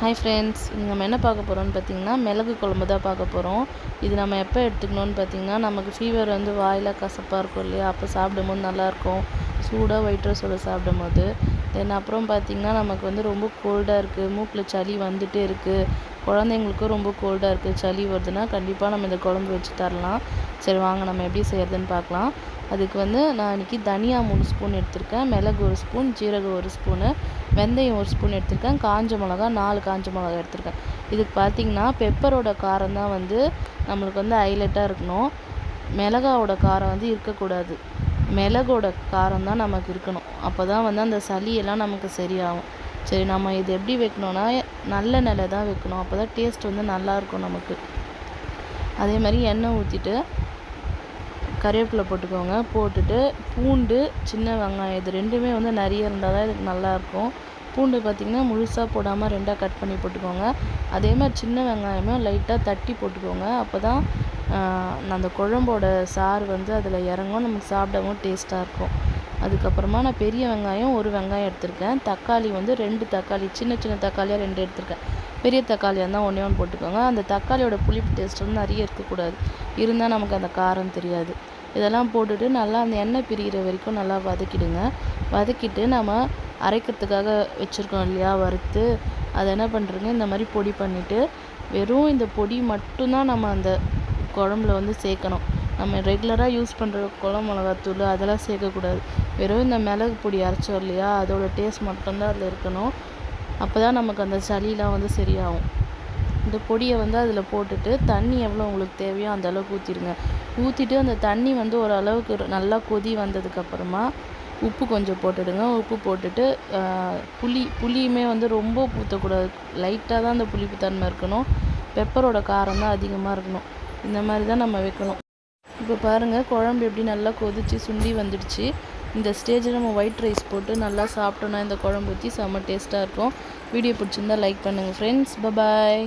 Hi friends நம்ம என்ன பார்க்க போகிறோம்னு பார்த்தீங்கன்னா மிளகு குழம்பு தான் பார்க்க போகிறோம் இது நம்ம எப்போ எடுத்துக்கணும்னு பார்த்தீங்கன்னா நமக்கு ஃபீவர் வந்து வாயில் கசப்பாக இருக்கும் இல்லையா? அப்போ சாப்பிடும்போது நல்லாயிருக்கும் சூடாக ஒயிட் ரைஸோட சாப்பிடும்போது. தென் அப்புறம் பார்த்திங்கன்னா நமக்கு வந்து ரொம்ப கோல்டாக இருக்குது மூக்கில் சளி வந்துகிட்டே இருக்குது குழந்தைங்களுக்கும் ரொம்ப கோல்டாக இருக்குது சளி வருதுன்னா கண்டிப்பாக நம்ம இந்த குழம்பு வச்சு தரலாம். சரி வாங்க நம்ம எப்படி செய்கிறதுன்னு பார்க்கலாம். அதுக்கு வந்து நான் இன்றைக்கி தனியா மூணு ஸ்பூன் எடுத்திருக்கேன். மிளகு ஒரு ஸ்பூன் ஜீரகம் ஒரு ஸ்பூனு வெந்தயம் ஒரு ஸ்பூன் எடுத்திருக்கேன். காஞ்ச மிளகா நாலு காஞ்ச மிளகா எடுத்திருக்கேன். இதுக்கு பார்த்திங்கன்னா பெப்பரோட காரம் தான் வந்து நம்மளுக்கு வந்து ஹைலைட்டாக இருக்கணும். மிளகாவோட காரம் வந்து இருக்கக்கூடாது. மிளகோட காரம் தான் நமக்கு இருக்கணும். அப்போ தான் வந்து அந்த சளியெல்லாம் நமக்கு சரியாகும். சரி நம்ம இது எப்படி வைக்கணும்னா நல்ல நிலை தான் வைக்கணும். அப்போ தான் டேஸ்ட் வந்து நல்லாயிருக்கும் நமக்கு. அதே மாதிரி எண்ணெய் ஊற்றிட்டு கருவேப்பிலை போட்டுக்கோங்க. போட்டுட்டு பூண்டு சின்ன வெங்காயம் இது ரெண்டுமே வந்து நிறைய இருந்தால் தான் இதுக்கு நல்லாயிருக்கும். பூண்டு பார்த்திங்கன்னா முழுசாக போடாமல் ரெண்டாக கட் பண்ணி போட்டுக்கோங்க. அதே மாதிரி சின்ன வெங்காயமும் லைட்டாக தட்டி போட்டுக்கோங்க. அப்போ தான் அந்த குழம்போட சாறு வந்து அதில் இறங்கும். நமக்கு சாப்பிடவும் டேஸ்ட்டாக இருக்கும். அதுக்கப்புறமா நான் பெரிய வெங்காயம் ஒரு வெங்காயம் எடுத்திருக்கேன். தக்காளி வந்து ரெண்டு தக்காளி சின்ன சின்ன தக்காளியாக ரெண்டு எடுத்திருக்கேன். பெரிய தக்காளியாக இருந்தால் ஒன்றே ஒன்று போட்டுக்கோங்க. அந்த தக்காளியோட புளிப்பு டேஸ்ட் வந்து நிறைய இருக்கக்கூடாது. இருந்தால் நமக்கு அந்த காரம் தெரியாது. இதெல்லாம் போட்டுட்டு நல்லா அந்த எண்ணெய் பிரிகிற வரைக்கும் நல்லா வதக்கிடுங்க. வதக்கிட்டு நம்ம அரைக்கிறதுக்காக வச்சுருக்கோம் இல்லையா வறுத்து. அதை என்ன பண்ணுறங்க இந்த மாதிரி பொடி பண்ணிவிட்டு வெறும் இந்த பொடி மட்டும்தான் நம்ம அந்த குழம்புல வந்து சேர்க்கணும். நம்ம ரெகுலராக யூஸ் பண்ணுற குளம் மிளகாத்தூள் அதெல்லாம் சேர்க்கக்கூடாது. வெறும் இந்த மிளகு பொடி அரைச்சோம் இல்லையா அதோட டேஸ்ட் மட்டும்தான் அதில் இருக்கணும். அப்போ தான் நமக்கு அந்த சளியெலாம் வந்து சரியாகும். இந்த பொடியை வந்து அதில் போட்டுட்டு தண்ணி எவ்வளோ உங்களுக்கு தேவையோ அந்த அளவுக்கு ஊற்றிடுங்க. ஊற்றிட்டு அந்த தண்ணி வந்து ஓரளவுக்கு நல்லா கொதி வந்ததுக்கப்புறமா உப்பு கொஞ்சம் போட்டுடுங்க. உப்பு போட்டுட்டு புளி புளியுமே வந்து ரொம்ப ஊற்றக்கூடாது. லைட்டாக தான் அந்த புளிப்புத்தன்மை இருக்கணும். பெப்பரோட காரம் தான் அதிகமாக இருக்கணும். இந்த மாதிரி தான் நம்ம வைக்கணும். இப்போ பாருங்கள் குழம்பு எப்படி நல்லா கொதித்து சுண்டி வந்துடுச்சு. இந்த ஸ்டேஜில் நம்ம ஒயிட் ரைஸ் போட்டு நல்லா சாப்பிட்டோன்னா இந்த குழம்பு ஊற்றி செம்ம டேஸ்ட்டாக இருக்கும். வீடியோ பிடிச்சிருந்தா லைக் பண்ணுங்கள் ஃப்ரெண்ட்ஸ் பபாய்.